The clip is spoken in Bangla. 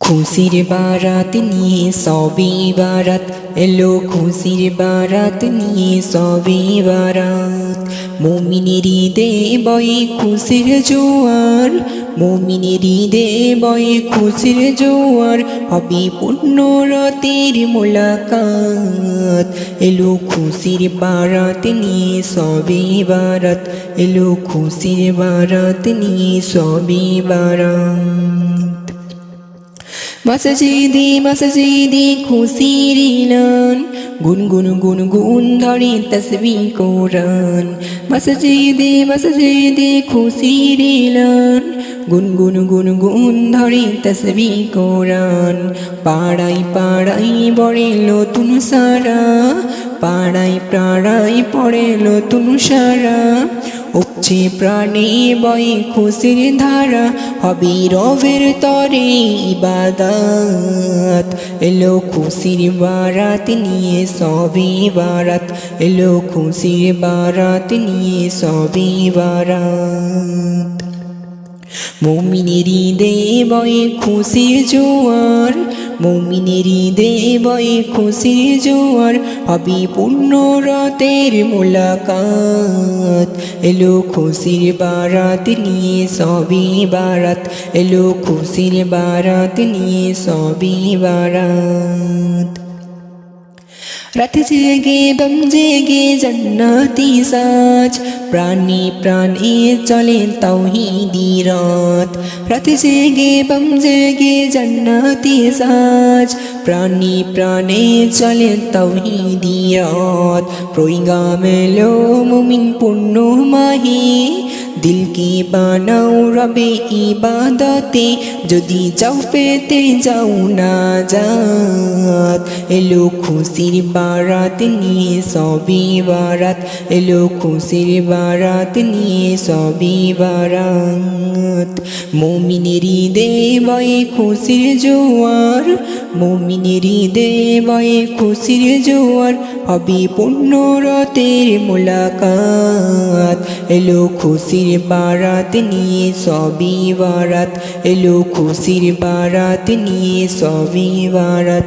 খুশির বারাত নিয়ে সবই বারাত। এলো খুশির বারাত নিয়ে সবই বারাত। মমিনের ঈদে বয়ে খুশির জোয়ার। মমিনের ঈদে বয়ে খুশির জোয়ার। হবে পূর্ণ রতের মোলাকাত। এলো খুশির বারাত নিয়ে সবই বারাত। এলো খুশির বারাত নিয়ে সবই বারাত। মসজিদে মসজিদে খুশির ইলান গুন গুন গুন গুন ধরে তসবি কোরআন মসজিদে মসজিদে খুশির ইলান গুন গুন গুন গুন ধরে তসবি কোরআন পাড়াই পাড়াই বড়ে নতুন সারা। পাড়াই পাড়াই পড়ে নতুন সারা। উপচে প্রাণে বয়ে খুশির ধারা, হবে রবের তরে ইবাদাত। এলো খুশির বারাত নিয়ে সবই বারাত। এলো খুশির বারাত নিয়ে সবই বারাত। মমিনের ঈদে বয়ে খুশির জোয়ার মমিনের ঈদে বয়ে খুশির জোয়ার, হবি পূর্ণ রতের মোলাকাত। এলো খুশির বারাত নিয়ে সবই বারাত। এলো খুশির বারাত নিয়ে সবই বারাত। রাত জেগে দম জেগে জান্নাতি সাজ প্রাণী প্রাণে চলে তাওহিদি রাত রাত জেগে বম জেগে জান্নাতি সাজ প্রাণী প্রাণে চলে তাওহিদি রাত প্রইগামেলো মুমিন পূর্ণ মাহি দিলকে বানাও রবে ইবাদতে যদি যাও পেতে যাও না যাত এলো খুশির বারাত নিয়ে, সবই বারাত। এলো খুশির বারাত নিয়ে, সবই বারাত। মমিনের ঈদে বয়ে খুশির জোয়ার, মমিনের ঈদে বয়ে খুশির জোয়ার হবে পূর্ণ রতের মোলাকাত। এলো খুশির বারাত নিয়ে, সবই বারাত। এলো খুশির বারাত নিয়ে, সবই বারাত।